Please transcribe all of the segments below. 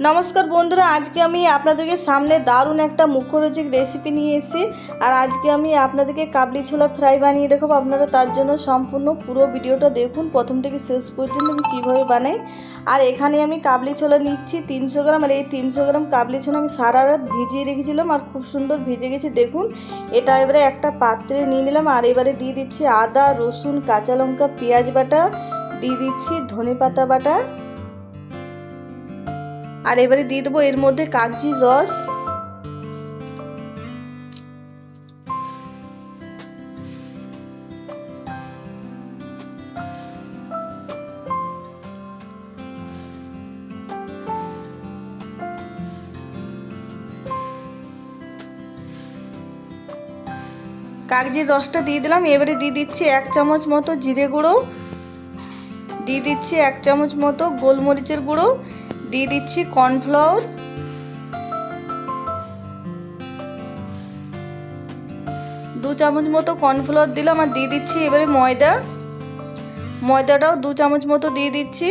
নমস্কার বন্ধুরা, আজকে আমি আপনাদেরকে সামনে দারুণ একটা মুখরোচক রেসিপি নিয়ে এসেছি। আর আজকে আমি আপনাদেরকে কাবলি ছোলা ফ্রাই বানিয়ে দেখাবো। আপনারা তার জন্য সম্পূর্ণ পুরো ভিডিওটা দেখুন, প্রথম থেকে শেষ পর্যন্ত আমি কীভাবে বানাই। আর এখানে আমি কাবলি ছোলা নিচ্ছি, তিনশো গ্রাম। আর এই তিনশো গ্রাম কাবলি ছোলা আমি সারা রাত ভিজিয়ে রেখেছিলাম আর খুব সুন্দর ভিজে গেছে, দেখুন। এটা এবারে একটা পাত্রে নিয়ে নিলাম। আর এবারে দিয়ে দিচ্ছি আদা, রসুন, কাঁচা লঙ্কা, পেঁয়াজ বাটা, দিয়ে দিচ্ছি ধনে পাতা বাটা। আর এবারে দিয়ে দেবো এর মধ্যে কাগজির রস। কাগজির রসটা দিয়ে দিলাম, এবারে দিয়ে দিচ্ছি এক চামচ মতো জিরে গুঁড়ো। দিয়ে দিচ্ছি এক চামচ মতো গোলমরিচের গুঁড়ো। দিয়ে দিচ্ছি কর্নফ্লাওয়ার। দু চামচ মতো কর্নফ্লাওয়ার দিলাম আর দিয়ে দিচ্ছি এবারে ময়দা। ময়দাটাও দু চামচ মতো দিয়ে দিচ্ছি।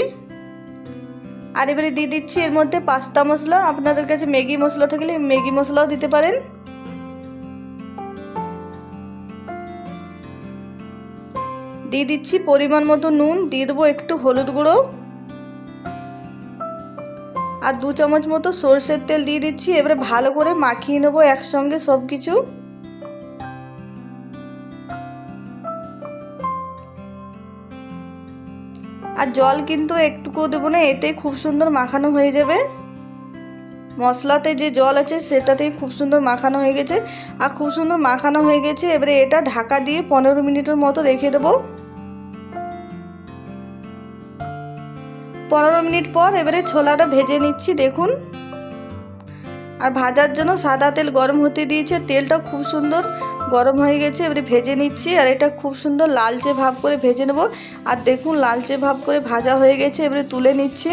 আর এবারে দিয়ে দিচ্ছি এর মধ্যে পাস্তা মশলা। আপনাদের কাছে ম্যাগি মশলা থাকলে ম্যাগি মশলাও দিতে পারেন। দিয়ে দিচ্ছি পরিমাণ মতো নুন। দিয়ে দেবো একটু হলুদ গুঁড়ো। আর দু চামচ মতো সর্ষের তেল দিয়ে দিচ্ছি, এবারে ভালো করে মাখিয়ে নেব একসঙ্গে সব কিছু আর জল কিন্তু একটুকুও দেবো না, এতে খুব সুন্দর মাখানো হয়ে যাবে। মশলাতে যে জল আছে, সেটাতেই খুব সুন্দর মাখানো হয়ে গেছে। আর খুব সুন্দর মাখানো হয়ে গেছে, এবারে এটা ঢাকা দিয়ে পনেরো মিনিটের মতো রেখে দেবো। পনেরো মিনিট পর এবারে ছোলাটা ভেজে নিচ্ছি, দেখুন। আর ভাজার জন্য সাদা তেল গরম হতে দিয়েছে তেলটা খুব সুন্দর গরম হয়ে গেছে, এবারে ভেজে নিচ্ছি, আর এটা খুব সুন্দর লালচে ভাব করে ভেজে নেব। আর দেখুন, লালচে ভাব করে ভাজা হয়ে গেছে, এবারে তুলে নিচ্ছি।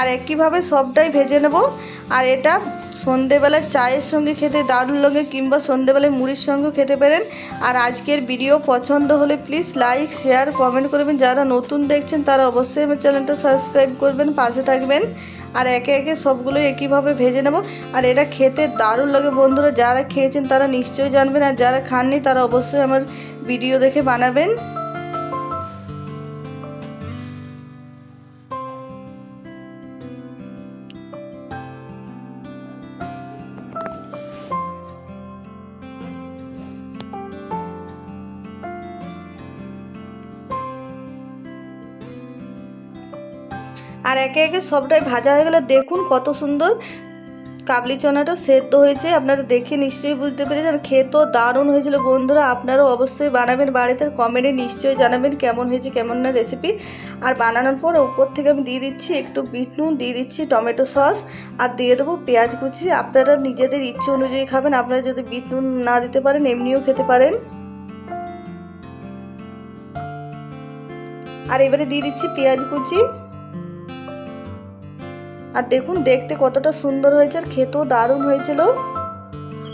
আর একইভাবে সবটাই ভেজে নেব। আর এটা সন্ধেবেলায় চায়ের সঙ্গে খেতে দারুণ লাগে কিংবা সন্ধেবেলায় মুড়ির সঙ্গেও খেতে পারেন। আর আজকের ভিডিও পছন্দ হলে প্লিজ লাইক শেয়ার কমেন্ট করবেন। যারা নতুন দেখছেন, তারা অবশ্যই আমার চ্যানেলটা সাবস্ক্রাইব করবেন, পাশে থাকবেন। আর একে একে সবগুলো একইভাবে ভেজে নেব। আর এটা খেতে দারুণ লাগে বন্ধুরা, যারা খেয়েছেন তারা নিশ্চয়ই জানবেন। আর যারা খাননি, তারা অবশ্যই আমার ভিডিও দেখে বানাবেন। আর একে একে সবটাই ভাজা হয়ে গেলে দেখুন কত সুন্দর কাবলি চনাটা সেদ্ধ হয়েছে। আপনারা দেখে নিশ্চয়ই বুঝতে পেরেছেন। খেতেও দারুণ হয়েছিল বন্ধুরা। আপনারাও অবশ্যই বানাবেন বাড়িতে। কমেন্টে নিশ্চয়ই জানাবেন কেমন হয়েছে, কেমন না রেসিপি আর বানানোর পর উপর থেকে আমি দিয়ে দিচ্ছি একটু বিট নুন, দিয়ে দিচ্ছি টমেটো সস, আর দিয়ে দেবো পেঁয়াজ কুচি। আপনারা নিজেদের ইচ্ছে অনুযায়ী খাবেন। আপনারা যদি বিট নুন না দিতে পারেন, এমনিও খেতে পারেন। আর এবারে দিয়ে দিচ্ছি পেঁয়াজ কুচি। আর দেখুন, দেখতে কতটা সুন্দর হয়েছে আর খেতেও দারুণ হয়েছিল।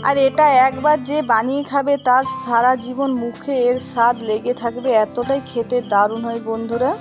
আর এটা একবার যে বানিয়ে খাবে, তার সারা জীবন মুখে এর স্বাদ লেগে থাকবে। এতটাই খেতে দারুণ হয় বন্ধুরা।